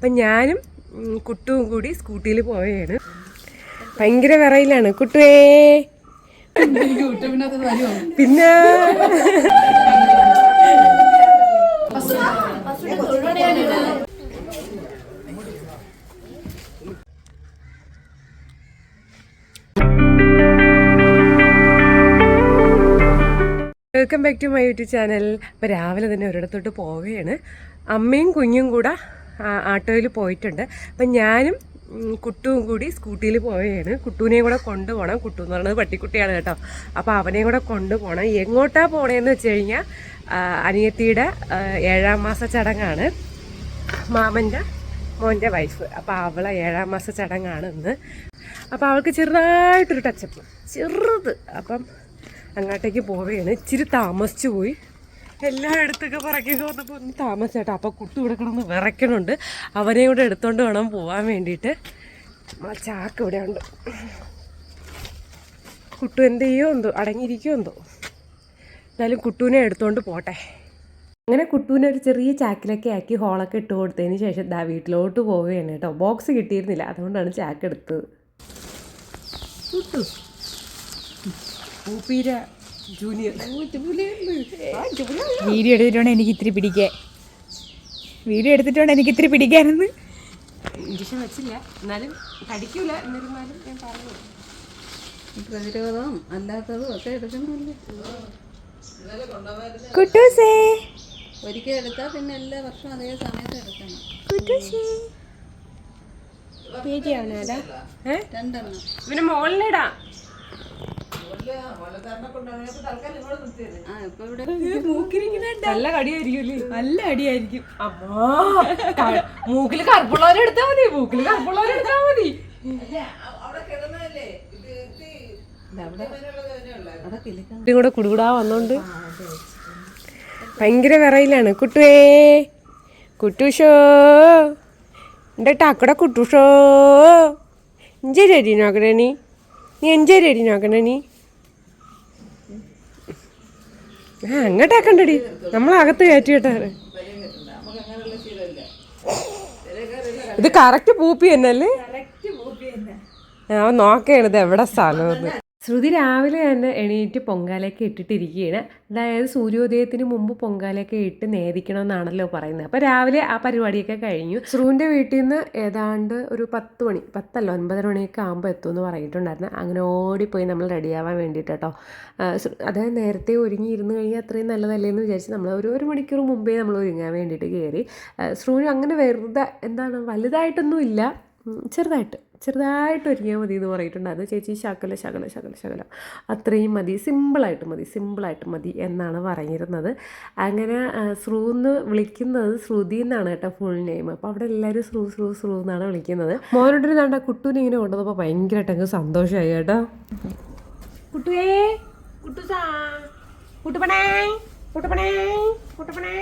അപ്പം ഞാനും കുട്ടുവും കൂടി സ്കൂട്ടിയിൽ പോവുകയാണ്. ഭയങ്കര വിറയിലാണ്. കുട്ടുവേ. പിന്നെ? Welcome back to my YouTube channel അപ്പോൾ രാവിലെ തന്നെ ഒരിടത്തോട്ട് പോവുകയാണ്. അമ്മയും കുഞ്ഞും കൂടെ ആട്ടോയിൽ പോയിട്ടുണ്ട്. അപ്പം ഞാനും കുട്ടുവും കൂടി സ്കൂട്ടിയിൽ പോവുകയാണ്. കുട്ടുവിനെയും കൂടെ കൊണ്ടുപോകണം. കുട്ടു എന്ന് പറയുന്നത് പട്ടിക്കുട്ടിയാണ് കേട്ടോ. അപ്പോൾ അവനെയും കൂടെ കൊണ്ടുപോകണം. എങ്ങോട്ടാ പോണേന്ന് വെച്ച് കഴിഞ്ഞാൽ അനിയത്തിയുടെ ഏഴാം മാസ ചടങ്ങാണ്. മാമന്റെ മോന്റെ വൈഫ്. അപ്പോൾ അവളെ ഏഴാം മാസ ചടങ്ങാണ് ഇന്ന്. അപ്പോൾ അവൾക്ക് ചെറുതായിട്ടൊരു ടച്ചപ്പ് ചെറുത്. അപ്പം അങ്ങോട്ടേക്ക് പോവുകയാണ്. ഇച്ചിരി താമസിച്ചു പോയി. എല്ലായിടത്തൊക്കെ പറക്കി വന്നപ്പോൾ ഒന്ന് താമസിച്ചേട്ടാ അപ്പോൾ കുട്ടി ഇവിടെ കിടന്ന് വിറയ്ക്കണുണ്ട്. അവനെ കൂടെ എടുത്തോണ്ട് വേണം പോവാൻ വേണ്ടിയിട്ട്. ആ ചാക്ക് ഇവിടെ ഉണ്ട്. കുട്ടു എന്ത് ചെയ്യോ എന്തോ? അടങ്ങിയിരിക്കുമോ എന്തോ? എന്തായാലും കുട്ടുവിനെ എടുത്തുകൊണ്ട് പോട്ടെ. അങ്ങനെ കുട്ടുവിനെ ഒരു ചെറിയ ചാക്കിലൊക്കെ ആക്കി ഹോളൊക്കെ ഇട്ട് കൊടുത്തതിന് ശേഷം ദാ വീട്ടിലോട്ട് പോവുകയാണ് കേട്ടോ. ബോക്സ് കിട്ടിയിരുന്നില്ല. അതുകൊണ്ടാണ് ചാക്ക് എടുത്തത്. കുട്ടു. ജൂനിയർ വീഡിയോ എടുത്തിട്ടുണ്ട് എനിക്ക് ഇത്തിരി പിടിക്കാൻ. വീഡിയോ എടുത്തിട്ടുണ്ട് എനിക്ക് ഇത്തിരി പിടിക്കാനെന്ന്. ഇഞ്ചക്ഷൻ വെച്ചില്ല. എന്നാലും കടിക്കൂല. എന്നിരുന്നാലും ഞാൻ പറഞ്ഞു. പ്രതിരോധവും അല്ലാത്തതും ഒക്കെ എടുക്കണമല്ലേ. കുട്ടൂസേ. ഒരിക്കൽ എടുത്താൽ പിന്നെ എല്ലാ വർഷവും അതേ സമയത്ത് എടുക്കണം. കുട്ടൂസേ. ഏ രണ്ടെണ്ണം. ഇവന് ഇവിടെ നല്ല കടിയായിരിക്കും നല്ല അടിയായിരിക്കും. അമ്മാ മൂക്കിൽ കറുപ്പുള്ളവരെ എടുത്താ മതി. മൂക്കിൽ കറുപ്പുള്ളവരെ എടുത്താ മതി. കൂടെ കുടുകൂടാ വന്നോണ്ട്. ഭയങ്കര വിറയിലാണ്. കുട്ടുവേ കുട്ടുഷോ എന്റെ ടാക്കട കുട്ടുഷോ. എഞ്ചേരി നോക്കണേ നീ. നീ എഞ്ചേരി നോക്കണേ നീ. ആ അങ്ങോട്ടാക്കണ്ടടി. നമ്മളകത്ത് കയറ്റി കേട്ടാറ് ഇത് കറക്റ്റ് പൂപ്പി തന്നെയല്ലേ? ഞാൻ അവൻ നോക്കേണ്ടത് എവിടെ സ്ഥലമെന്ന് ശ്രുതി രാവിലെ തന്നെ എണീറ്റ് പൊങ്കാലയൊക്കെ ഇട്ടിട്ടിരിക്കുകയാണ്. അതായത് സൂര്യോദയത്തിന് മുമ്പ് പൊങ്കാലയൊക്കെ ഇട്ട് നേദിക്കണമെന്നാണല്ലോ പറയുന്നത്. അപ്പോൾ രാവിലെ ആ പരിപാടിയൊക്കെ കഴിഞ്ഞു. ശ്രുവിന്റെ വീട്ടിൽ നിന്ന് ഏതാണ്ട് ഒരു പത്ത് മണി പത്തല്ല ഒൻപതര മണിയൊക്കെ ആകുമ്പോൾ എത്തുമെന്ന് പറഞ്ഞിട്ടുണ്ടായിരുന്നു. അങ്ങനെ ഓടിപ്പോയി നമ്മൾ റെഡിയാവാൻ വേണ്ടിയിട്ട് കേട്ടോ അതായത് നേരത്തെ ഒരുങ്ങി ഇരുന്ന് കഴിഞ്ഞാൽ അത്രയും നല്ലതല്ലേ എന്ന് വിചാരിച്ച് നമ്മൾ ഒരു ഒരു മണിക്കൂർ മുമ്പേ നമ്മൾ ഒരുങ്ങാൻ വേണ്ടിയിട്ട് കയറി. ശ്രുവിന് അങ്ങനെ വെറുതെ എന്താണ് വലുതായിട്ടൊന്നും ഇല്ല. ചെറുതായിട്ട് ചെറുതായിട്ട് ഒരുങ്ങിയാൽ മതി എന്ന് പറഞ്ഞിട്ടുണ്ടായിരുന്നു ചേച്ചി ശകല ശകല ശകല ശകല. അത്രയും മതി. സിമ്പിളായിട്ട് മതി സിമ്പിളായിട്ട് മതി എന്നാണ് പറഞ്ഞിരുന്നത്. അങ്ങനെ ശ്രൂ എന്ന് വിളിക്കുന്നത് ശ്രുതി എന്നാണ് കേട്ടോ ഫുൾ നെയിം അപ്പോൾ അവിടെ എല്ലാവരും ശ്രു ശ്രു ശ്രു എന്നാണ് വിളിക്കുന്നത്. മോനോട്ടൊരു കണ്ട കുട്ടൂനെ ഇങ്ങനെ കൊണ്ടുവന്നപ്പോൾ ഭയങ്കരമായിട്ട് അങ്ങ് സന്തോഷമായി കേട്ടോ. കുട്ടുവേ കുട്ടുസാ കുട്ടുപണേ കുട്ടുപണേ കുട്ടുപണേ.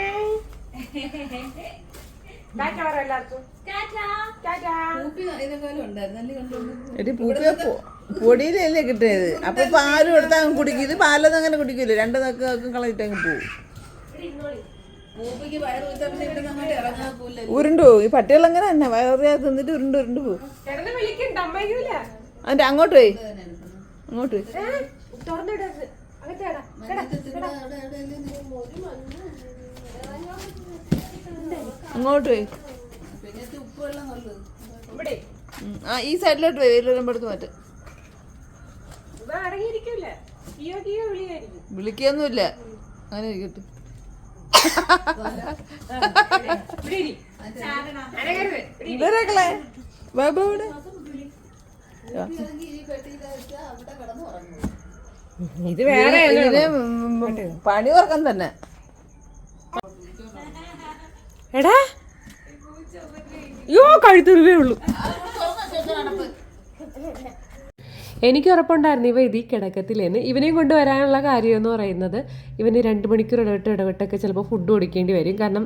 പൊടിയിലല്ലേ കിട്ടിയത്? അപ്പൊ പാൽ കൊടുത്താൽ അങ്ങ് കുടിക്കും. ഇത് പാലൊന്നും അങ്ങനെ കുടിക്കില്ല രണ്ട് നക്ക് നക്കും കളഞ്ഞിട്ട് അങ്ങ് പോവും. ഉരുണ്ടു. ഈ പട്ടികൾ അങ്ങനെ തന്നെ. വയറിയാ തിന്നിട്ട് ഉരുണ്ട് ഉരുണ്ട് പോവും. അതിന്റെ അങ്ങോട്ട് പോയി. അങ്ങോട്ട് പോയി. അങ്ങോട്ട് പോയി. ആ ഈ സൈഡിലോട്ട് പോയി. വരുമ്പോഴത്ത് മാറ്റം. വിളിക്കൊന്നുമില്ല. അങ്ങനെ ഇരിക്കട്ടെ. ഇത് വേറെ പണി ഉറക്കം തന്നെ. എടാ. യോ കഴുത്തുരുവേ ഉള്ളൂ. എനിക്ക് ഉറപ്പുണ്ടായിരുന്നു ഇവ ഇതിൽ കിടക്കത്തില്ലെന്ന് ഇവനെയും കൊണ്ടുവരാനുള്ള കാര്യം എന്ന് പറയുന്നത് ഇവന് രണ്ട് മണിക്കൂർ ഇടവിട്ട് ഇടവിട്ടൊക്കെ ചിലപ്പോൾ ഫുഡ് കൊടുക്കേണ്ടി വരും. കാരണം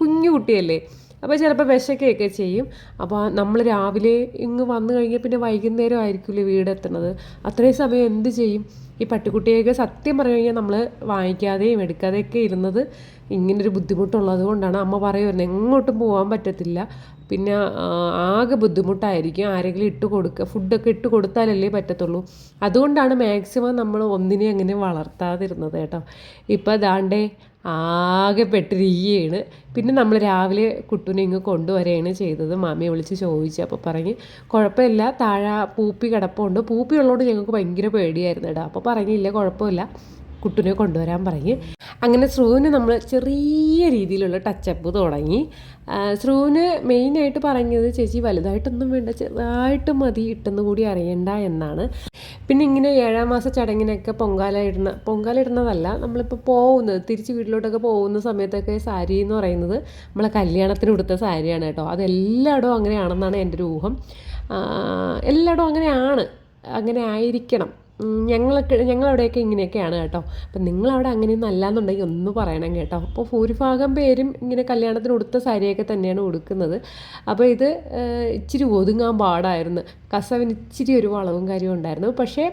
കുഞ്ഞു കുട്ടിയല്ലേ. അപ്പോൾ ചിലപ്പോൾ വിശക്കുകയൊക്കെ ചെയ്യും. അപ്പോൾ നമ്മൾ രാവിലെ ഇങ്ങ് വന്നു കഴിഞ്ഞാൽ പിന്നെ വൈകുന്നേരം ആയിരിക്കില്ലേ വീടെത്തണത് അത്രയും സമയം എന്ത് ചെയ്യും? ഈ പട്ടിക്കുട്ടിയൊക്കെ സത്യം പറഞ്ഞു കഴിഞ്ഞാൽ നമ്മൾ വാങ്ങിക്കാതെയും എടുക്കാതെയൊക്കെ ഇരുന്നത് ഇങ്ങനൊരു ബുദ്ധിമുട്ടുള്ളത് കൊണ്ടാണ് അമ്മ പറയുമായിരുന്നു എങ്ങോട്ടും പോകാൻ പറ്റത്തില്ല. പിന്നെ ആകെ ബുദ്ധിമുട്ടായിരിക്കും ആരെങ്കിലും ഇട്ട് കൊടുക്കുക ഫുഡൊക്കെ ഇട്ട് കൊടുത്താലല്ലേ പറ്റത്തുള്ളൂ. അതുകൊണ്ടാണ് മാക്സിമം നമ്മൾ ഒന്നിനെ അങ്ങനെ വളർത്താതിരുന്നത് കേട്ടോ. ഇപ്പോൾ ദാണ്ടേ ആകെ പെട്ടിരിക്കുകയാണ്. പിന്നെ നമ്മൾ രാവിലെ കുട്ടുനെ ഇങ്ങ് കൊണ്ടുവരികയാണ് ചെയ്തത്. മാമിയെ വിളിച്ച് ചോദിച്ചു അപ്പോൾ പറഞ്ഞ് കുഴപ്പമില്ല താഴെ പൂപ്പി കിടപ്പുണ്ട്. പൂപ്പി ഉള്ളതുകൊണ്ട് ഞങ്ങൾക്ക് ഭയങ്കര പേടിയായിരുന്നു കേട്ടോ. അപ്പോൾ പറഞ്ഞില്ല കുഴപ്പമില്ല. കുട്ടുനെ കൊണ്ടുവരാൻ പറഞ്ഞ്. അങ്ങനെ ശ്രൂവിന് നമ്മൾ ചെറിയ രീതിയിലുള്ള ടച്ചപ്പ് തുടങ്ങി. ശ്രൂവിന് മെയിനായിട്ട് പറഞ്ഞത് ചേച്ചി വലുതായിട്ടൊന്നും വേണ്ട ചെറുതായിട്ട് മതി ഇട്ടെന്ന് കൂടി അറിയണ്ട എന്നാണ്. പിന്നെ ഇങ്ങനെ ഏഴാം മാസ ചടങ്ങിനൊക്കെ പൊങ്കാല ഇടുന്ന പൊങ്കാല ഇടുന്നതല്ല നമ്മളിപ്പോൾ പോകുന്നത് തിരിച്ച് വീട്ടിലോട്ടൊക്കെ പോകുന്ന സമയത്തൊക്കെ സാരി എന്ന് പറയുന്നത് നമ്മളെ കല്യാണത്തിന് ഉടുത്ത സാരിയാണ് കേട്ടോ. അതെല്ലായിടവും അങ്ങനെയാണെന്നാണ് എന്റെ ഒരു ഊഹം. എല്ലായിടവും അങ്ങനെയാണ് അങ്ങനെ ആയിരിക്കണം. ഞങ്ങളൊക്കെ ഞങ്ങളവിടെയൊക്കെ ഇങ്ങനെയൊക്കെയാണ് കേട്ടോ. അപ്പം നിങ്ങളവിടെ അങ്ങനെയൊന്നും അല്ലാന്നുണ്ടെങ്കിൽ ഒന്ന് പറയണം കേട്ടോ. അപ്പോൾ ഭൂരിഭാഗം പേരും ഇങ്ങനെ കല്യാണത്തിന് ഉടുത്ത സാരിയൊക്കെ തന്നെയാണ് ഉടുക്കുന്നത്. അപ്പോൾ ഇത് ഇച്ചിരി ഒതുങ്ങാൻ പാടായിരുന്നു. കസവിന് ഇച്ചിരി ഒരു വളവും കാര്യവും ഉണ്ടായിരുന്നു. പക്ഷേ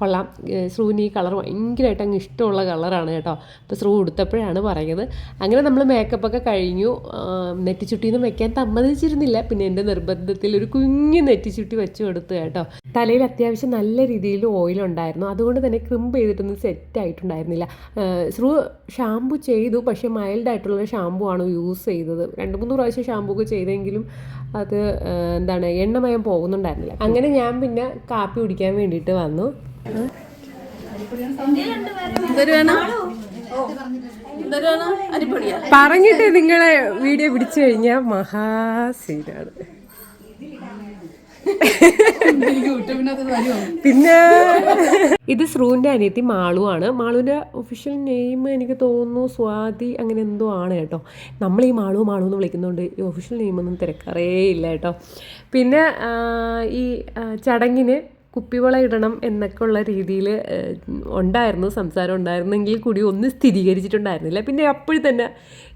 കൊള്ളാം. സ്രൂവിന് ഈ കളർ ഭയങ്കരമായിട്ട് അങ്ങ് ഇഷ്ടമുള്ള കളറാണ് കേട്ടോ. അപ്പോൾ സ്രൂ ഉടുത്തപ്പോഴാണ് പറയുന്നത്. അങ്ങനെ നമ്മൾ മേക്കപ്പൊക്കെ കഴിഞ്ഞു. നെറ്റിച്ചുട്ടിയൊന്നും വെക്കാൻ സമ്മതിച്ചിരുന്നില്ല. പിന്നെ എന്റെ നിർബന്ധത്തിൽ ഒരു കുഞ്ഞു നെറ്റിച്ചുട്ടി വെച്ച് കൊടുത്തു കേട്ടോ. തലയിൽ അത്യാവശ്യം നല്ല രീതിയിൽ ഓയിൽ ഉണ്ടായിരുന്നു. അതുകൊണ്ട് തന്നെ ക്രിമ്പ് ചെയ്തിട്ടൊന്നും സെറ്റ് ആയിട്ടുണ്ടായിരുന്നില്ല. സ്രൂ ഷാമ്പു ചെയ്തു. പക്ഷേ മൈൽഡ് ആയിട്ടുള്ള ഷാമ്പു ആണ് യൂസ് ചെയ്തത്. രണ്ട് മൂന്ന് പ്രാവശ്യം ഷാമ്പു ഒക്കെ ചെയ്തെങ്കിലും അത് എന്താണ് എണ്ണമയം പോകുന്നുണ്ടായിരുന്നില്ല. അങ്ങനെ ഞാൻ പിന്നെ കാപ്പി കുടിക്കാൻ വേണ്ടിയിട്ട് വന്നു. പറഞ്ഞിട്ട് നിങ്ങളെ വീഡിയോ പിടിച്ചു കഴിഞ്ഞാൽ മഹാസീനാണ് പിന്നെ ഇത് സ്രൂവിന്റെ അനിയത്തി മാളു ആണ്. മാളുവിന്റെ ഒഫീഷ്യൽ നെയിം എനിക്ക് തോന്നുന്നു സ്വാതി അങ്ങനെ എന്തോ ആണ് കേട്ടോ. നമ്മൾ ഈ മാളു മാളു എന്ന് വിളിക്കുന്നതുകൊണ്ട് ഈ ഒഫീഷ്യൽ നെയിമൊന്നും തിരക്കറേ ഇല്ല കേട്ടോ. പിന്നെ ഈ ചടങ്ങിന് കുപ്പിവള ഇടണം എന്നൊക്കെ ഉള്ള രീതിയിൽ ഉണ്ടായിരുന്നു സംസാരം ഉണ്ടായിരുന്നെങ്കിൽ കൂടി ഒന്ന് സ്ഥിരീകരിച്ചിട്ടുണ്ടായിരുന്നില്ല. പിന്നെ അപ്പോഴും തന്നെ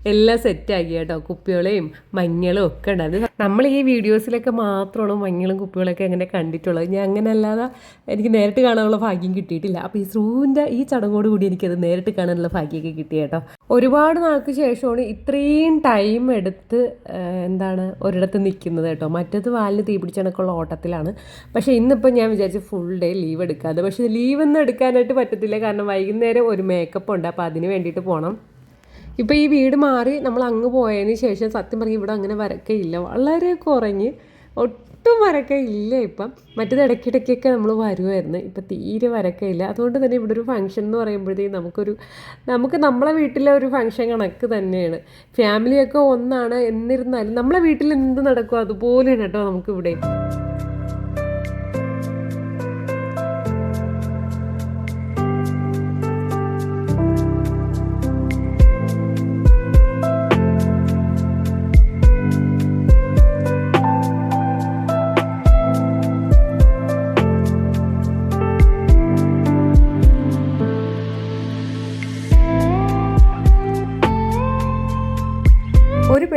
എല്ലാം സെറ്റാക്കി കേട്ടോ. കുപ്പികളെയും മഞ്ഞളും ഒക്കെ ഉണ്ടായിരുന്നു നമ്മൾ ഈ വീഡിയോസിലൊക്കെ മാത്രമാണ് മഞ്ഞളും കുപ്പികളൊക്കെ അങ്ങനെ കണ്ടിട്ടുള്ളത്. ഞാൻ അങ്ങനെ അല്ലാതെ എനിക്ക് നേരിട്ട് കാണാനുള്ള ഭാഗ്യം കിട്ടിയിട്ടില്ല. അപ്പോൾ ഈ സ്രൂവിന്റെ ഈ ചടങ്ങോട് കൂടി എനിക്കത് നേരിട്ട് കാണാനുള്ള ഭാഗ്യമൊക്കെ കിട്ടി കേട്ടോ. ഒരുപാട് നാൾക്ക് ശേഷമാണ് ഇത്രയും ടൈം എടുത്ത് എന്താണ് ഒരിടത്ത് നിൽക്കുന്നത് കേട്ടോ. മറ്റത് വാലിന് തീ പിടിച്ചണക്കുള്ള ഓട്ടത്തിലാണ്. പക്ഷേ ഇന്നിപ്പോൾ ഞാൻ വിചാരിച്ചു ഫുൾ ഡേ ലീവ് എടുക്കാതെ പക്ഷേ ലീവ് ഒന്നും എടുക്കാനായിട്ട് പറ്റത്തില്ല. കാരണം വൈകുന്നേരം ഒരു മേക്കപ്പ് ഉണ്ട്. അപ്പോൾ അതിന് വേണ്ടിയിട്ട് പോകണം ഇപ്പോൾ ഈ വീട് മാറി നമ്മൾ അങ്ങ് പോയതിന് ശേഷം സത്യം പറഞ്ഞാൽ ഇവിടെ അങ്ങനെ വരക്കയില്ല. വളരെ കുറഞ്ഞ് ഒട്ടും വരക്കയില്ല ഇപ്പം. മറ്റേത് ഇടയ്ക്കിടയ്ക്കൊക്കെ നമ്മൾ വരുമായിരുന്നു ഇപ്പം തീരെ വരക്കയില്ല. അതുകൊണ്ട് തന്നെ ഇവിടെ ഒരു ഫംഗ്ഷൻ എന്ന് പറയുമ്പോഴത്തേക്കും നമുക്കൊരു നമുക്ക് നമ്മളെ വീട്ടിലെ ഒരു ഫംഗ്ഷൻ കണക്ക് തന്നെയാണ്. ഫാമിലിയൊക്കെ ഒന്നാണ് എന്നിരുന്നാലും നമ്മളെ വീട്ടിൽ എന്ത് നടക്കുമോ അതുപോലെയാണ് കേട്ടോ നമുക്കിവിടെ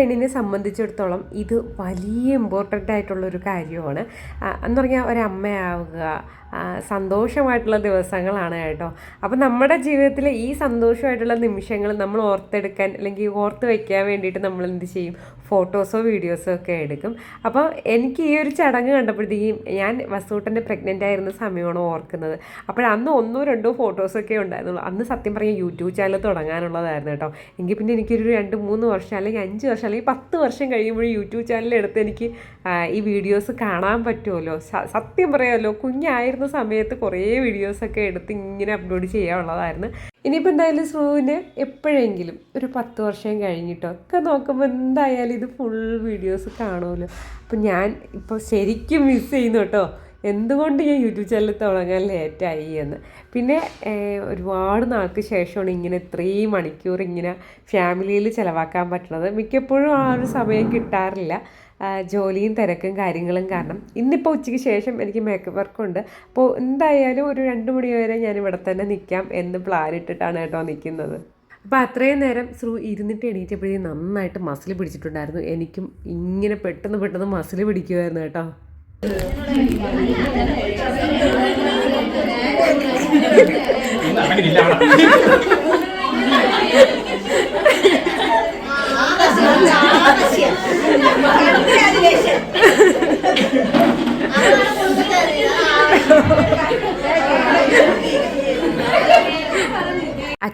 പെണ്ണിനെ സംബന്ധിച്ചിടത്തോളം ഇത് വലിയ ഇമ്പോർട്ടന്റ് ആയിട്ടുള്ളൊരു കാര്യമാണ്. എന്ന് പറഞ്ഞാൽ ഒരമ്മയാവുക സന്തോഷമായിട്ടുള്ള ദിവസങ്ങളാണ് കേട്ടോ. അപ്പോൾ നമ്മുടെ ജീവിതത്തിലെ ഈ സന്തോഷമായിട്ടുള്ള നിമിഷങ്ങൾ നമ്മൾ ഓർത്തെടുക്കാൻ അല്ലെങ്കിൽ ഓർത്ത് വയ്ക്കാൻ വേണ്ടിയിട്ട് നമ്മൾ എന്ത് ചെയ്യും? ഫോട്ടോസോ വീഡിയോസോ ഒക്കെ എടുക്കും. അപ്പോൾ എനിക്ക് ഈ ഒരു ചടങ്ങ് കണ്ടപ്പോഴത്തേക്കും ഞാൻ വസൂട്ടന്റെ പ്രഗ്നന്റ് ആയിരുന്ന സമയമാണ് ഓർക്കുന്നത്. അപ്പോൾ അന്ന് ഒന്നോ രണ്ടോ ഫോട്ടോസൊക്കെ ഉണ്ടായിരുന്നുള്ളൂ അന്ന് സത്യം പറഞ്ഞാൽ യൂട്യൂബ് ചാനൽ തുടങ്ങാനുള്ളതായിരുന്നു കേട്ടോ. എങ്കിൽ പിന്നെ എനിക്കൊരു രണ്ട് മൂന്ന് വർഷം അല്ലെങ്കിൽ അഞ്ച് വർഷം അല്ലെങ്കിൽ പത്ത് വർഷം കഴിയുമ്പോൾ യൂട്യൂബ് ചാനൽ എടുത്ത് എനിക്ക് ഈ വീഡിയോസ് കാണാൻ പറ്റുമല്ലോ. സത്യം പറയാമല്ലോ. കുഞ്ഞായിരുന്ന സമയത്ത് കുറേ വീഡിയോസൊക്കെ എടുത്ത് ഇങ്ങനെ അപ്ലോഡ് ചെയ്യാനുള്ളതായിരുന്നു. ഇനിയിപ്പോൾ എന്തായാലും സ്രൂവിന് എപ്പോഴെങ്കിലും ഒരു പത്ത് വർഷം കഴിഞ്ഞിട്ടൊക്കെ നോക്കുമ്പോൾ എന്തായാലും ഇത് ഫുൾ വീഡിയോസ് കാണുമല്ലോ. അപ്പം ഞാൻ ഇപ്പോൾ ശരിക്കും മിസ് ചെയ്യുന്നു കേട്ടോ. എന്തുകൊണ്ട് ഞാൻ യൂട്യൂബ് ചാനൽ തുടങ്ങാൻ ലേറ്റായി എന്ന്. പിന്നെ ഒരുപാട് നാൾക്ക് ശേഷമാണ് ഇങ്ങനെ ഇത്രയും മണിക്കൂർ ഇങ്ങനെ ഫാമിലിയിൽ ചിലവാക്കാൻ പറ്റുന്നത് മിക്കപ്പോഴും ആ ഒരു സമയം കിട്ടാറില്ല. ജോലിയും തിരക്കും കാര്യങ്ങളും കാരണം ഇന്നിപ്പോൾ ഉച്ചയ്ക്ക് ശേഷം എനിക്ക് മേക്കപ്പ് വർക്കുണ്ട് അപ്പോൾ എന്തായാലും ഒരു രണ്ട് മണി വരെ ഞാൻ ഇവിടെ തന്നെ നിൽക്കാം എന്ന് പ്ലാൻ ഇട്ടിട്ടാണ് കേട്ടോ നിൽക്കുന്നത് അപ്പോൾ അത്രയും നേരം ശ്രൂ ഇരുന്നിട്ട് എണീറ്റപ്പോഴേ നന്നായിട്ട് മസിൽ പിടിച്ചിട്ടുണ്ടായിരുന്നു. എനിക്കും ഇങ്ങനെ പെട്ടെന്ന് പെട്ടെന്ന് മസിൽ പിടിക്കുമായിരുന്നു കേട്ടോ.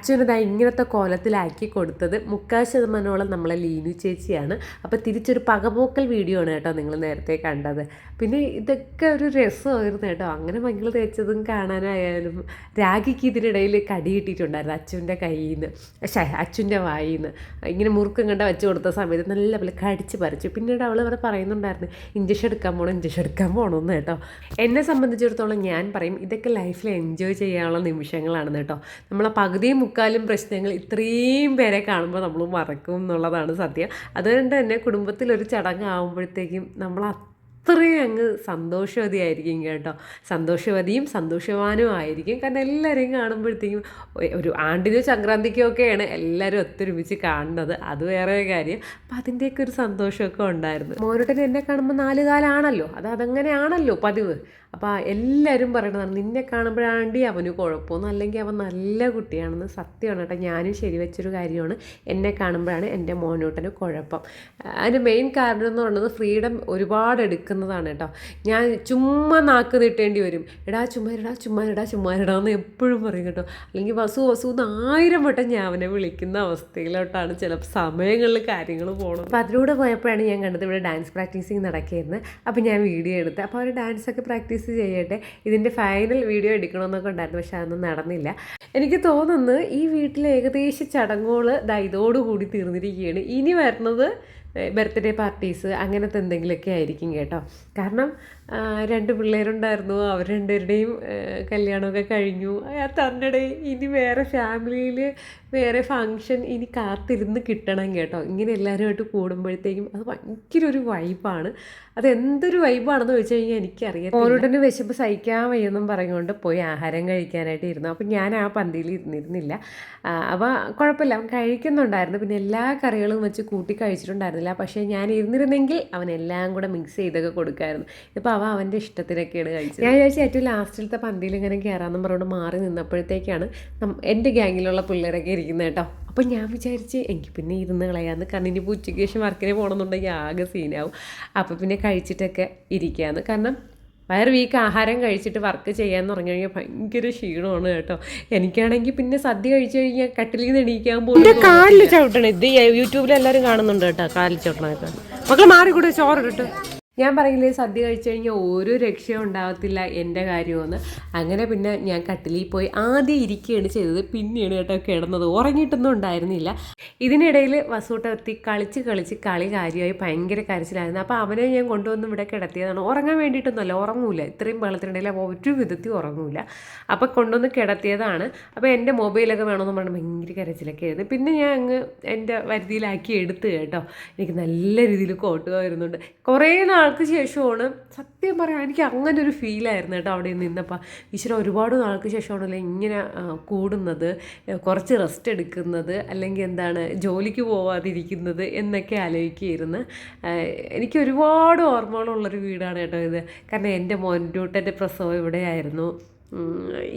അച്ഛനത് ഇങ്ങനത്തെ കോലത്തിലാക്കി കൊടുത്തത് മുക്കാൽ ശതമാനോളം നമ്മളെ ലീനു ചേച്ചിയാണ്. അപ്പോൾ തിരിച്ചൊരു പകപോക്കൽ വീഡിയോ ആണ് കേട്ടോ നിങ്ങൾ നേരത്തെ കണ്ടത്. പിന്നെ ഇതൊക്കെ ഒരു രസമായിരുന്നു കേട്ടോ. അങ്ങനെ മങ്ങൾ തേച്ചതും കാണാനായാലും രാഗിക്ക് ഇതിനിടയിൽ കടി കിട്ടിയിട്ടുണ്ടായിരുന്നു അച്ഛന്റെ കയ്യിൽ നിന്ന് അച്ഛന്റെ വായിൽ നിന്ന് ഇങ്ങനെ മുറുക്കം കണ്ട വെച്ച് കൊടുത്ത സമയത്ത് നല്ല പോലെ കടിച്ച് പറിച്ചു. പിന്നീട് അവൾ അവിടെ പറയുന്നുണ്ടായിരുന്നു ഇഞ്ചക്ഷൻ എടുക്കാൻ പോകണം ഇഞ്ചക്ഷൻ എടുക്കാൻ പോകണമെന്ന് കേട്ടോ. എന്നെ സംബന്ധിച്ചിടത്തോളം ഞാൻ പറയും ഇതൊക്കെ ലൈഫിൽ എൻജോയ് ചെയ്യാനുള്ള നിമിഷങ്ങളാണെന്ന് കേട്ടോ. നമ്മളെ പകുതിയും മുക്കാലും പ്രശ്നങ്ങൾ ഇത്രയും പേരെ കാണുമ്പോൾ നമ്മൾ മറക്കും എന്നുള്ളതാണ് സത്യം. അതുകൊണ്ട് തന്നെ കുടുംബത്തിലൊരു ചടങ്ങാകുമ്പോഴത്തേക്കും നമ്മൾ അത്രയും അങ്ങ് സന്തോഷവതിയായിരിക്കും കേട്ടോ. സന്തോഷവതിയും സന്തോഷവാനും ആയിരിക്കും. കാരണം എല്ലാവരെയും കാണുമ്പോഴത്തേക്കും ഒരു ആണ്ടിനോ സംക്രാന്തിക്കോ ഒക്കെയാണ് എല്ലാവരും ഒത്തൊരുമിച്ച് കാണുന്നത്. അത് വേറെ കാര്യം. അപ്പം അതിന്റെയൊക്കെ ഒരു സന്തോഷമൊക്കെ ഉണ്ടായിരുന്നു. മോനോട്ടൻ എന്നെ കാണുമ്പോൾ നാല് കാലാണല്ലോ. അത് അതങ്ങനെയാണല്ലോ പതിവ്. അപ്പോൾ എല്ലാവരും പറയണതാണ് നിന്നെ കാണുമ്പോഴാണ്ടി അവന് കുഴപ്പമൊന്നും അല്ലെങ്കിൽ അവൻ നല്ല കുട്ടിയാണെന്ന് സത്യമാണ് കേട്ടോ. ഞാനും ശരി വെച്ചൊരു കാര്യമാണ്. എന്നെ കാണുമ്പോഴാണ് എന്റെ മോനോട്ടന് കുഴപ്പം. അതിന് മെയിൻ കാരണം എന്ന് പറയുന്നത് ഫ്രീഡം ഒരുപാട് എടുക്കുന്നതാണ് കേട്ടോ. ഞാൻ ചുമ്മാ നാക്ക് നീട്ടേണ്ടി വരും. എടാ ചുമ്മാരിടാ ചുമ്മാരിടാ ചുമ്മാ എടാ ചുമ്മാ എടാ എന്ന് എപ്പോഴും പറയും കേട്ടോ. അല്ലെങ്കിൽ വസു വസു എന്ന് ആയിരം വട്ടം ഞാൻ അവനെ വിളിക്കുന്ന അവസ്ഥയിലോട്ടാണ് ചില സമയങ്ങളിൽ കാര്യങ്ങൾ പോകണം അപ്പോൾ അതിലൂടെ പോയപ്പോഴാണ് ഞാൻ കണ്ടത് ഇവിടെ ഡാൻസ് പ്രാക്ടീസിങ് നടക്കുകയായിരുന്നു. അപ്പോൾ ഞാൻ വീഡിയോ എടുത്ത് അപ്പോൾ അവർ ഡാൻസൊക്കെ പ്രാക്ടീസ് ചെയ്യട്ടെ. ഇതിന്റെ ഫൈനൽ വീഡിയോ എടുക്കണമെന്നൊക്കെ ഉണ്ടായിരുന്നു പക്ഷെ അതൊന്നും നടന്നില്ല. എനിക്ക് തോന്നുന്നു ഈ വീട്ടിലെ ഏകദേശം ചടങ്ങുകൾ ദാ ഇതോടുകൂടി തീർന്നിരിക്കുകയാണ്. ഇനി വരുന്നത് ബർത്ത്ഡേ പാർട്ടീസ് അങ്ങനത്തെ എന്തെങ്കിലുമൊക്കെ ആയിരിക്കും കേട്ടോ. കാരണം രണ്ട് പിള്ളേരുണ്ടായിരുന്നു. അവർ രണ്ടുപേരുടെയും കല്യാണമൊക്കെ കഴിഞ്ഞു. തന്നിടെ ഇനി വേറെ ഫാമിലിയിൽ വേറെ ഫങ്ഷൻ ഇനി കാത്തിരുന്ന് കിട്ടണം കേട്ടോ. ഇങ്ങനെ എല്ലാവരുമായിട്ട് കൂടുമ്പോഴത്തേക്കും അത് ഭയങ്കര ഒരു വൈബാണ്. അത് എന്തൊരു വൈബാണെന്ന് വെച്ച് കഴിഞ്ഞാൽ എനിക്കറിയാം ഓരോടന് വിശപ്പ് സഹിക്കാൻ വയ്യെന്നും പറഞ്ഞുകൊണ്ട് പോയി ആഹാരം കഴിക്കാനായിട്ട് ഇരുന്നു. അപ്പം ഞാൻ ആ പന്തിയിൽ ഇരുന്നിരുന്നില്ല. അപ്പോൾ കുഴപ്പമില്ല. അവൻ കഴിക്കുന്നുണ്ടായിരുന്നു. പിന്നെ എല്ലാ കറികളും വെച്ച് കൂട്ടി കഴിച്ചിട്ടുണ്ടായിരുന്നില്ല. പക്ഷേ ഞാൻ ഇരുന്നിരുന്നെങ്കിൽ അവൻ എല്ലാം കൂടെ മിക്സ് ചെയ്തൊക്കെ കൊടുക്കായിരുന്നു. ഇപ്പോൾ അവൻ അവന്റെ ഇഷ്ടത്തിനൊക്കെയാണ് കഴിച്ചത്. ഞാൻ വിചാരിച്ചു ഏറ്റവും ലാസ്റ്റിലത്തെ പന്തിയിൽ ഇങ്ങനെ കയറാമെന്നും പറഞ്ഞുകൊണ്ട് മാറി നിന്നപ്പോഴത്തേക്കാണ് എന്റെ ഗ്യാങ്ങിലുള്ള പിള്ളേരൊക്കെ ഇരിക്കുന്നത് കേട്ടോ. അപ്പോൾ ഞാൻ വിചാരിച്ച് എനിക്ക് പിന്നെ ഇരുന്ന് കളയാന്ന്. കാരണം ഇനി ഉച്ചയ്ക്ക് ശേഷം വർക്കിന് പോകണമെന്നുണ്ടെങ്കിൽ ആകെ സീനാവും. അപ്പോൾ പിന്നെ കഴിച്ചിട്ടൊക്കെ ഇരിക്കുകയാണ് കാരണം വയർ വീക്ക് ആഹാരം കഴിച്ചിട്ട് വർക്ക് ചെയ്യാൻ തുടങ്ങി കഴിഞ്ഞാൽ ഭയങ്കര ക്ഷീണമാണ് കേട്ടോ. എനിക്കാണെങ്കിൽ പിന്നെ സദ്യ കഴിച്ചു കഴിഞ്ഞാൽ കട്ടിലിൽ നിന്ന് എണീക്കാൻ പോകും കാലിൽ ചവിട്ടണം. ഇത് യൂട്യൂബിൽ എല്ലാവരും കാണുന്നുണ്ട് കേട്ടോ കാലിൽ ചവിട്ടണമൊക്കെ മക്കൾ മാറിക്കൂടെ ചോറിട്ട് ഞാൻ പറയില്ലേ സദ്യ കഴിച്ചു കഴിഞ്ഞാൽ ഒരു രക്ഷയും ഉണ്ടാകത്തില്ല എന്റെ കാര്യമെന്ന്. അങ്ങനെ പിന്നെ ഞാൻ കട്ടിലിൽ പോയി ആദ്യം ഇരിക്കുകയാണ് ചെയ്തത്. പിന്നെയാണ് കേട്ടോ കിടന്നത്. ഉറങ്ങിയിട്ടൊന്നും ഉണ്ടായിരുന്നില്ല. ഇതിനിടയിൽ വസൂട്ടത്തി കളിച്ച് കളിച്ച് കളി കാര്യമായി ഭയങ്കര കരച്ചിലായിരുന്നു. അപ്പോൾ അവനെ ഞാൻ കൊണ്ടുവന്ന് ഇവിടെ കിടത്തിയതാണ്. ഉറങ്ങാൻ വേണ്ടിയിട്ടൊന്നുമല്ല ഉറങ്ങൂല. ഇത്രയും വെള്ളത്തിനിടയിൽ അപ്പോൾ ഒരു വിധത്തിൽ ഉറങ്ങൂല. അപ്പോൾ കൊണ്ടുവന്ന് കിടത്തിയതാണ്. അപ്പോൾ എന്റെ മൊബൈലൊക്കെ വേണമെന്ന് പറഞ്ഞാൽ ഭയങ്കര കരച്ചിലൊക്കെ ആയിരുന്നു. പിന്നെ ഞാൻ അങ്ങ് എന്റെ വരുതിയിലാക്കി എടുത്ത് കേട്ടോ. എനിക്ക് നല്ല രീതിയിൽ കോട്ടുക വരുന്നുണ്ട് കുറേ നാൾക്ക് ശേഷമാണ് സത്യം പറയാം എനിക്ക് അങ്ങനെ ഒരു ഫീലായിരുന്നു കേട്ടോ അവിടെ നിന്നപ്പോൾ ഈശ്വര ഒരുപാട് നാൾക്ക് ശേഷമാണല്ലോ ഇങ്ങനെ കൂടുന്നത് കുറച്ച് റെസ്റ്റ് എടുക്കുന്നത് അല്ലെങ്കിൽ എന്താണ് ജോലിക്ക് പോവാതിരിക്കുന്നത് എന്നൊക്കെ ആലോചിക്കുകയായിരുന്നു. എനിക്ക് ഒരുപാട് ഓർമ്മകളുള്ളൊരു വീടാണ് കേട്ടോ ഇത്. കാരണം എന്റെ മോന്റൂട്ടന്റെ പ്രസവം ഇവിടെയായിരുന്നു.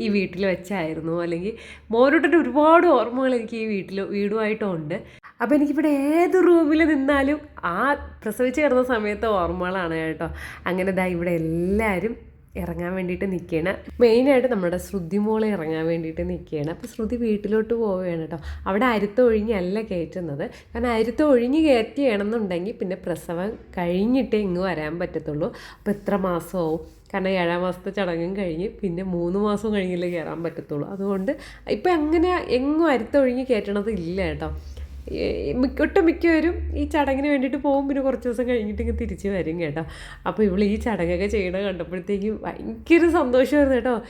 ഈ വീട്ടിൽ വെച്ചായിരുന്നു. അല്ലെങ്കിൽ മോനോട്ടന്റെ ഒരുപാട് ഓർമ്മകൾ എനിക്ക് ഈ വീട്ടിൽ വീടുമായിട്ടും ഉണ്ട് അപ്പോൾ എനിക്കിവിടെ ഏത് റൂമിൽ നിന്നാലും ആ പ്രസവിച്ച് കിടന്ന സമയത്തെ ഓർമ്മകളാണ് കേട്ടോ. അങ്ങനെ ദാ ഇവിടെ എല്ലാവരും ഇറങ്ങാൻ വേണ്ടിയിട്ട് നിൽക്കുകയാണ് മെയിനായിട്ട് നമ്മുടെ ശ്രുതി മോളെ ഇറങ്ങാൻ വേണ്ടിയിട്ട് നിൽക്കുകയാണ് അപ്പോൾ ശ്രുതി വീട്ടിലോട്ട് പോവുകയാണ് കേട്ടോ. അവിടെ അരുത്ത ഒഴിഞ്ഞല്ല കയറ്റുന്നത്. കാരണം അരുത്ത ഒഴിഞ്ഞ് കയറ്റിയാണെന്നുണ്ടെങ്കിൽ പിന്നെ പ്രസവം കഴിഞ്ഞിട്ടേ ഇങ്ങ് വരാൻ പറ്റത്തുള്ളൂ. അപ്പോൾ എത്ര മാസമാവും? കാരണം ഏഴാം മാസത്തെ ചടങ്ങും കഴിഞ്ഞ് പിന്നെ മൂന്ന് മാസം കഴിഞ്ഞില്ലേ കയറാൻ പറ്റത്തുള്ളൂ. അതുകൊണ്ട് ഇപ്പം അങ്ങനെ എങ്ങും അരുത്തൊഴിഞ്ഞ് കയറ്റണത് ഇല്ല കേട്ടോ. ഒട്ടുമിക്കവരും ഈ ചടങ്ങിന് വേണ്ടിയിട്ട് പോകും. പിന്നെ കുറച്ച് ദിവസം കഴിഞ്ഞിട്ട് ഇങ്ങ് തിരിച്ച് വരും കേട്ടോ. അപ്പോൾ ഇവൾ ഈ ചടങ്ങൊക്കെ ചെയ്യണ കണ്ടപ്പോഴത്തേക്കും ഭയങ്കര സന്തോഷമായിരുന്നു കേട്ടോ.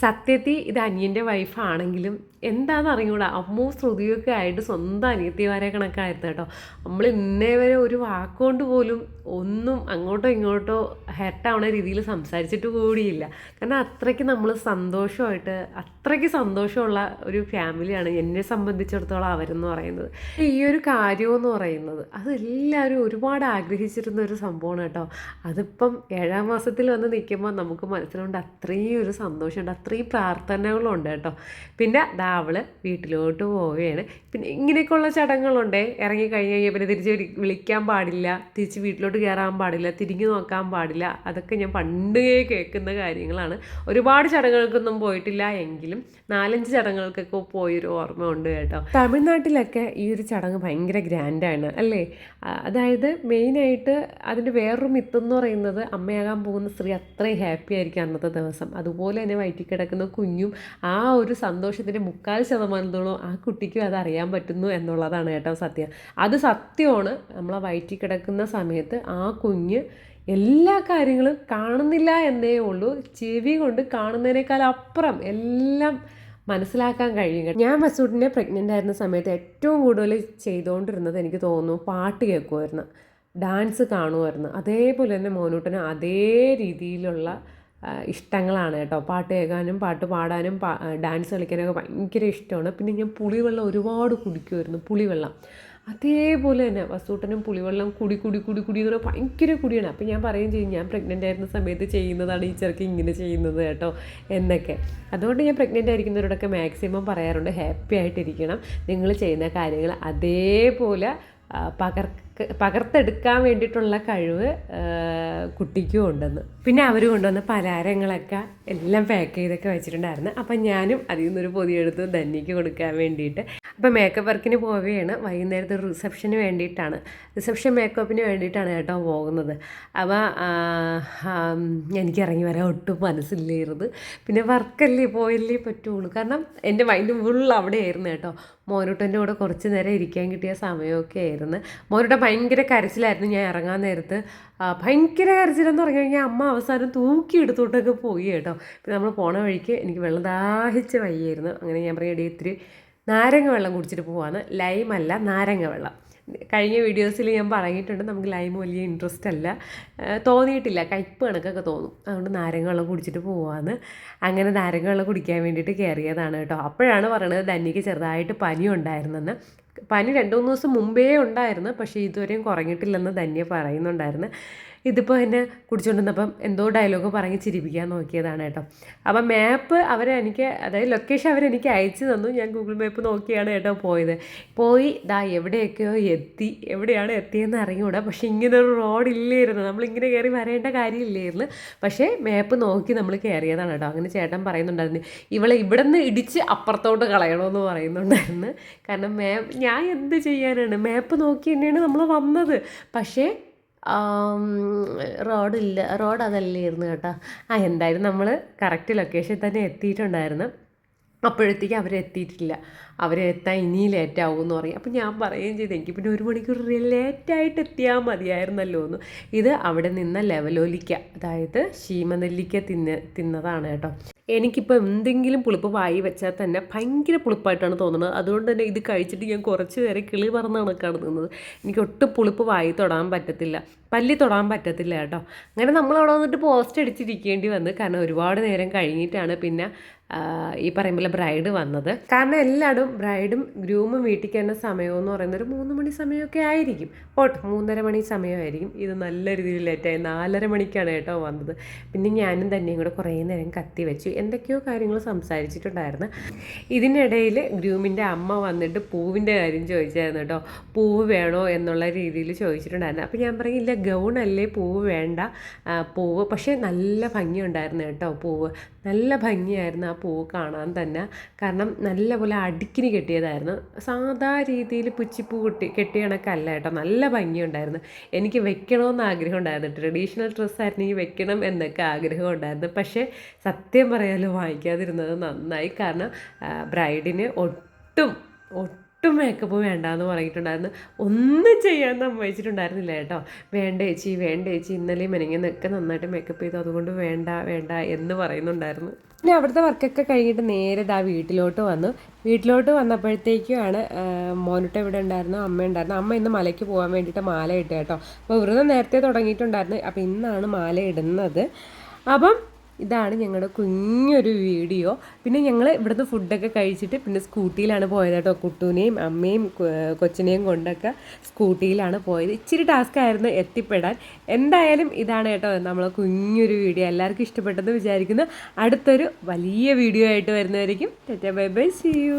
സത്യത്തിൽ ഇത് അനിയന്റെ വൈഫാണെങ്കിലും എന്താണെന്ന് അറിഞ്ഞൂടാ. അമ്മൂ ശ്രുതിയൊക്കെ ആയിട്ട് സ്വന്തം അനിയത്തിമാരെ കണക്കായിരുന്നു കേട്ടോ. നമ്മൾ ഇന്നേ വരെ ഒരു വാക്കുകൊണ്ട് പോലും ഒന്നും അങ്ങോട്ടോ ഇങ്ങോട്ടോ ഹെർട്ടാവണ രീതിയിൽ സംസാരിച്ചിട്ട് കൂടിയില്ല. കാരണം അത്രയ്ക്ക് നമ്മൾ സന്തോഷമായിട്ട് അത്രയ്ക്ക് സന്തോഷമുള്ള ഒരു ഫാമിലിയാണ് എന്നെ സംബന്ധിച്ചിടത്തോളം അവരെന്ന് പറയുന്നത്. ഈ ഒരു കാര്യമെന്ന് പറയുന്നത് അത് എല്ലാവരും ഒരുപാട് ആഗ്രഹിച്ചിരുന്ന ഒരു സംഭവമാണ് കേട്ടോ. അതിപ്പം ഏഴാം മാസത്തിൽ വന്ന് നിൽക്കുമ്പോൾ നമുക്ക് മനസ്സിലുണ്ട് അത്രയും ഒരു സന്തോഷമുണ്ട് അത്രയും പ്രാർത്ഥനകളുണ്ട് കേട്ടോ. പിന്നെ ദാ അവൾ വീട്ടിലോട്ട് പോവുകയാണ്. പിന്നെ ഇങ്ങനെയൊക്കെയുള്ള ചടങ്ങുകളുണ്ട്. ഇറങ്ങി കഴിഞ്ഞ് കഴിഞ്ഞാൽ പിന്നെ തിരിച്ച് വിളിക്കാൻ പാടില്ല. തിരിച്ച് വീട്ടിലോട്ട് കയറാൻ പാടില്ല തിരിഞ്ഞു നോക്കാൻ പാടില്ല. അതൊക്കെ ഞാൻ പണ്ടേ കേൾക്കുന്ന കാര്യങ്ങളാണ്. ഒരുപാട് ചടങ്ങുകൾക്കൊന്നും പോയിട്ടില്ല എങ്കിലും നാലഞ്ച് ചടങ്ങുകൾക്കൊക്കെ പോയൊരു ഓർമ്മ ഉണ്ട് കേട്ടോ. തമിഴ്നാട്ടിലൊക്കെ ഈ ഒരു ചടങ്ങ് ഭയങ്കര ഗ്രാൻഡാണ് അല്ലേ? അതായത് മെയിനായിട്ട് അതിന്റെ വേറൊരു മിത്തെന്ന് പറയുന്നത് അമ്മയാകാൻ പോകുന്ന സ്ത്രീ അത്രയും ഹാപ്പി ആയിരിക്കും അന്നത്തെ ദിവസം. അതുപോലെ തന്നെ വയറ്റി കിടക്കുന്ന കുഞ്ഞും ആ ഒരു സന്തോഷത്തിന്റെ മുക്കാൽ ശതമാനത്തോളം ആ കുട്ടിക്കും അത് അറിയാൻ പറ്റുന്നു എന്നുള്ളതാണ് കേട്ടോ സത്യം. അത് സത്യമാണ്. നമ്മളെ വയറ്റി കിടക്കുന്ന സമയത്ത് ആ കുഞ്ഞ് എല്ലാ കാര്യങ്ങളും കാണുന്നില്ല എന്നേ ഉള്ളൂ. ചെവി കൊണ്ട് കാണുന്നതിനേക്കാൾ അപ്പുറം എല്ലാം മനസ്സിലാക്കാൻ കഴിയുക ഞാൻ മസൂദിനെ പ്രഗ്നന്റ് ആയിരുന്ന സമയത്ത് ഏറ്റവും കൂടുതൽ ചെയ്തുകൊണ്ടിരുന്നത് എനിക്ക് തോന്നുന്നു പാട്ട് കേൾക്കുമായിരുന്നു. ഡാൻസ് കാണുമായിരുന്നു. അതേപോലെ തന്നെ മോനൂട്ടന് അതേ രീതിയിലുള്ള ഇഷ്ടങ്ങളാണ് കേട്ടോ. പാട്ട് കേൾക്കാനും പാട്ട് പാടാനും ഡാൻസ് കളിക്കാനൊക്കെ ഭയങ്കര ഇഷ്ടമാണ്. പിന്നെ ഞാൻ പുളിവെള്ളം ഒരുപാട് കുടിക്കുമായിരുന്നു. പുളിവെള്ളം. അതേപോലെ തന്നെ വസൂട്ടനും പുളിവെള്ളം കുടി കുടി കുടി കുടി എന്ന് പറഞ്ഞാൽ ഭയങ്കര കുടിയാണ്. അപ്പം ഞാൻ പറയുകയും ചെയ്യും ഞാൻ പ്രഗ്നന്റ് ആയിരുന്ന സമയത്ത് ചെയ്യുന്നതാണ് ഈ ചെറുക്ക് ഇങ്ങനെ ചെയ്യുന്നത് കേട്ടോ എന്നൊക്കെ. അതുകൊണ്ട് ഞാൻ പ്രഗ്നന്റ് ആയിരിക്കുന്നവരോടൊക്കെ മാക്സിമം പറയാറുണ്ട് ഹാപ്പി ആയിട്ടിരിക്കണം. നിങ്ങൾ ചെയ്യുന്ന കാര്യങ്ങൾ അതേപോലെ ആ, പകർക്ക് പകർത്തെടുക്കാൻ വേണ്ടിയിട്ടുള്ള കഴിവ് കുട്ടിക്കും ഉണ്ടെന്ന്. പിന്നെ അവർ കൊണ്ടുവന്ന പലഹാരങ്ങളൊക്കെ എല്ലാം പാക്ക് ചെയ്തൊക്കെ വെച്ചിട്ടുണ്ടായിരുന്നു. അപ്പം ഞാനും അതിൽ നിന്നൊരു പൊതിയെടുത്ത് ധന്യക്ക് കൊടുക്കാൻ വേണ്ടിയിട്ട്. അപ്പം മേക്കപ്പ് വർക്കിന് പോവുകയാണ്. വൈകുന്നേരത്തെ റിസപ്ഷന് വേണ്ടിയിട്ടാണ്. റിസപ്ഷൻ മേക്കപ്പിന് വേണ്ടിയിട്ടാണ് കേട്ടോ പോകുന്നത്. അപ്പോൾ എനിക്ക് ഇറങ്ങി വരാൻ ഒട്ടും മനസ്സില്ലായിരുന്നു. പിന്നെ വർക്കല്ലേ പോയല്ലേ പറ്റുള്ളൂ. കാരണം എന്റെ മൈൻഡ് ഫുൾ അവിടെ ആയിരുന്നു കേട്ടോ. മോനൂട്ടന്റെ കൂടെ കുറച്ച് നേരം ഇരിക്കാൻ കിട്ടിയ സമയമൊക്കെ ആയിരുന്നു. മോനൂട്ട ഭയങ്കര കരച്ചിലായിരുന്നു ഞാൻ ഇറങ്ങാൻ നേരത്ത്. ഭയങ്കര കരച്ചിലെന്ന് പറഞ്ഞു കഴിഞ്ഞാൽ അമ്മ അവസാനം തൂക്കി എടുത്തോട്ടൊക്കെ പോയി കേട്ടോ. പിന്നെ നമ്മൾ പോണ വഴിക്ക് എനിക്ക് വെള്ളം ദാഹിച്ച് വയ്യായിരുന്നു അങ്ങനെ ഞാൻ പറയും എടീ ഇത്തിരി നാരങ്ങ വെള്ളം കുടിച്ചിട്ട് പോവാന്ന്. ലൈമല്ല നാരങ്ങ വെള്ളം. കഴിഞ്ഞ വീഡിയോസിൽ ഞാൻ പറഞ്ഞിട്ടുണ്ട് നമുക്ക് ലൈം വലിയ ഇൻട്രസ്റ്റ് അല്ല. തോന്നിയിട്ടില്ല. കയ്പ്പ് കണക്കൊക്കെ തോന്നും. അതുകൊണ്ട് നാരങ്ങ വെള്ളം കുടിച്ചിട്ട് പോവാന്ന്. അങ്ങനെ നാരങ്ങ വെള്ളം കുടിക്കാൻ വേണ്ടിയിട്ട് കയറിയതാണ് കേട്ടോ. അപ്പോഴാണ് പറയണത് ധന്യക്ക് ചെറുതായിട്ട് പനി ഉണ്ടായിരുന്നെന്ന്. പനി രണ്ട് മൂന്ന് ദിവസം മുമ്പേ ഉണ്ടായിരുന്നു. പക്ഷേ ഇതുവരെയും കുറഞ്ഞിട്ടില്ലെന്ന് ധന്യ പറയുന്നുണ്ടായിരുന്നു. ഇതിപ്പോൾ എന്നെ കുടിച്ചുകൊണ്ടിരുന്നപ്പം എന്തോ ഡയലോഗ് പറഞ്ഞ് ചിരിപ്പിക്കാൻ നോക്കിയതാണ് കേട്ടോ. അപ്പം മാപ്പ് അവരെ എനിക്ക് അതായത് ലൊക്കേഷൻ അവരെനിക്ക് അയച്ചു തന്നു. ഞാൻ ഗൂഗിൾ മാപ്പ് നോക്കിയാണ് കേട്ടോ പോയത്. പോയി ദാ എവിടെയൊക്കെയോ എത്തി. എവിടെയാണ് എത്തിയെന്ന് അറിഞ്ഞുകൂടാ പക്ഷേ ഇങ്ങനെ ഒരു റോഡ് ഇല്ലായിരുന്നു. നമ്മളിങ്ങനെ കയറി വരേണ്ട കാര്യമില്ലായിരുന്നു. പക്ഷേ മാപ്പ് നോക്കി നമ്മൾ കയറിയതാണ് കേട്ടോ. അങ്ങനെ ചേട്ടൻ പറയുന്നുണ്ടായിരുന്നു ഇവളെ ഇവിടെ നിന്ന് ഇടിച്ച് അപ്പുറത്തോട്ട് കളയണമെന്ന് പറയുന്നുണ്ടായിരുന്നു. കാരണം മാപ്പ് ഞാൻ എന്ത് ചെയ്യാനാണ്? മാപ്പ് നോക്കി തന്നെയാണ് നമ്മൾ വന്നത്. പക്ഷേ റോഡില്ല റോഡ് അതല്ലായിരുന്നു കേട്ടോ. ആ എന്തായാലും നമ്മൾ കറക്റ്റ് ലൊക്കേഷനിൽ തന്നെ എത്തിയിട്ടുണ്ടായിരുന്നു. അപ്പോഴത്തേക്ക് അവരെത്തിയിട്ടില്ല. അവരെത്താൻ ഇനി ലേറ്റ് ആവും എന്ന് പറയും. അപ്പം ഞാൻ പറയുകയും ചെയ്തു എനിക്ക് പിന്നെ ഒരു മണിക്കൂർ ലേറ്റായിട്ട് എത്തിയാൽ മതിയായിരുന്നല്ലോ എന്ന് ഇത് അവിടെ നിന്ന ലെവലോലിക്ക അതായത് ശീമനെല്ലിക്ക തിന്ന തിന്നതാണ് കേട്ടോ. എനിക്കിപ്പോൾ എന്തെങ്കിലും പുളിപ്പ് വായി വെച്ചാൽ തന്നെ ഭയങ്കര പുളിപ്പായിട്ടാണ് തോന്നുന്നത്. അതുകൊണ്ട് തന്നെ ഇത് കഴിച്ചിട്ട് ഞാൻ കുറച്ച് നേരം കിളി പറന്ന് കണക്കാണ് നിന്നത്. എനിക്ക് ഒട്ടും പുളിപ്പ് വായി തൊടാൻ പറ്റത്തില്ല. പല്ലി തൊടാൻ പറ്റത്തില്ല കേട്ടോ. അങ്ങനെ നമ്മൾ അവിടെ വന്നിട്ട് പോസ്റ്റ് അടിച്ചിരിക്കേണ്ടി വന്നു കാരണം ഒരുപാട് നേരം കഴിഞ്ഞിട്ടാണ് പിന്നെ ഈ പറയുമ്പോൾ ബ്രൈഡ് വന്നത്. കാരണം എല്ലായിടും ബ്രൈഡും ഗ്രൂമും വീട്ടിൽ കയറുന്ന സമയം എന്ന് പറയുന്നത് ഒരു മൂന്ന് മണി സമയമൊക്കെ ആയിരിക്കും. പോട്ടെ മൂന്നര മണി സമയമായിരിക്കും. ഇത് നല്ല രീതിയിൽ ലേറ്റായി നാലര മണിക്കാണ് കേട്ടോ വന്നത്. പിന്നെ ഞാനും തന്നെയും കൂടെ കുറേ നേരം കത്തി വെച്ചു. എന്തൊക്കെയോ കാര്യങ്ങൾ സംസാരിച്ചിട്ടുണ്ടായിരുന്നു. ഇതിനിടയിൽ ഗ്രൂമിന്റെ അമ്മ വന്നിട്ട് പൂവിന്റെ കാര്യം ചോദിച്ചായിരുന്നു കേട്ടോ. പൂവ് വേണോ എന്നുള്ള രീതിയിൽ ചോദിച്ചിട്ടുണ്ടായിരുന്നു. അപ്പോൾ ഞാൻ പറയും ഇല്ല ഗൗൺ അല്ലേ പൂവ് വേണ്ട. പൂവ്. പക്ഷേ നല്ല ഭംഗിയുണ്ടായിരുന്നു കേട്ടോ പൂവ്. നല്ല ഭംഗിയായിരുന്നു ആ പൂവ് കാണാൻ തന്നെ. കാരണം നല്ലപോലെ അടുക്കിന് കെട്ടിയതായിരുന്നു. സാധാ രീതിയിൽ പുച്ചിപ്പൂ കെട്ടി കെട്ടിയ കണക്കല്ല കേട്ടോ. നല്ല ഭംഗിയുണ്ടായിരുന്നു. എനിക്ക് വെക്കണമെന്ന് ആഗ്രഹം ഉണ്ടായിരുന്നു. ട്രഡീഷണൽ ഡ്രസ്സായിരുന്നു ഈ വെക്കണം എന്നൊക്കെ ആഗ്രഹം ഉണ്ടായിരുന്നു. പക്ഷേ സത്യം പറയാലോ വാങ്ങിക്കാതിരുന്നത് നന്നായി. കാരണം ബ്രൈഡിന് ഒട്ടും ഒട്ടും മേക്കപ്പ് വേണ്ട എന്ന് പറഞ്ഞിട്ടുണ്ടായിരുന്നു. ഒന്നും ചെയ്യാൻ സമ്മതിച്ചിട്ടുണ്ടായിരുന്നില്ല കേട്ടോ. വേണ്ട ചേച്ചി വേണ്ട ചേച്ചി ഇന്നലെയും മെനങ്ങുന്നൊക്കെ നന്നായിട്ട് മേക്കപ്പ് ചെയ്തു. അതുകൊണ്ട് വേണ്ട വേണ്ട എന്ന് പറയുന്നുണ്ടായിരുന്നു. പിന്നെ അവിടുത്തെ വർക്കൊക്കെ കഴിഞ്ഞിട്ട് നേരെ ദാ വീട്ടിലോട്ട് വന്നു. വീട്ടിലോട്ട് വന്നപ്പോഴത്തേക്കുമാണ് മോനിട്ട് ഇവിടെ ഉണ്ടായിരുന്നു അമ്മ ഉണ്ടായിരുന്നു. അമ്മ ഇന്ന് മലയ്ക്ക് പോകാൻ വേണ്ടിയിട്ട് മാല ഇട്ടു കേട്ടോ. അപ്പോൾ വ്രതം നേരത്തെ തുടങ്ങിയിട്ടുണ്ടായിരുന്നു. അപ്പോൾ ഇന്നാണ് മാല ഇടുന്നത്. അപ്പം ഇതാണ് ഞങ്ങളുടെ കുഞ്ഞൊരു വീഡിയോ. പിന്നെ ഞങ്ങൾ ഇവിടുന്ന് ഫുഡൊക്കെ കഴിച്ചിട്ട് പിന്നെ സ്കൂട്ടിയിലാണ് പോയത് കേട്ടോ. കുട്ടൂനെയും അമ്മയും കൊച്ചിനെയും കൊണ്ടൊക്കെ സ്കൂട്ടിയിലാണ് പോയത്. ഇച്ചിരി ടാസ്ക് ആയിരുന്നു എത്തിപ്പെടാൻ. എന്തായാലും ഇതാണ് കേട്ടോ നമ്മളെ കുഞ്ഞൊരു വീഡിയോ. എല്ലാവർക്കും ഇഷ്ടപ്പെട്ടെന്ന് വിചാരിക്കുന്നു. അടുത്തൊരു വലിയ വീഡിയോ ആയിട്ട് വരുന്നതായിരിക്കും ബൈ ബൈ സി യു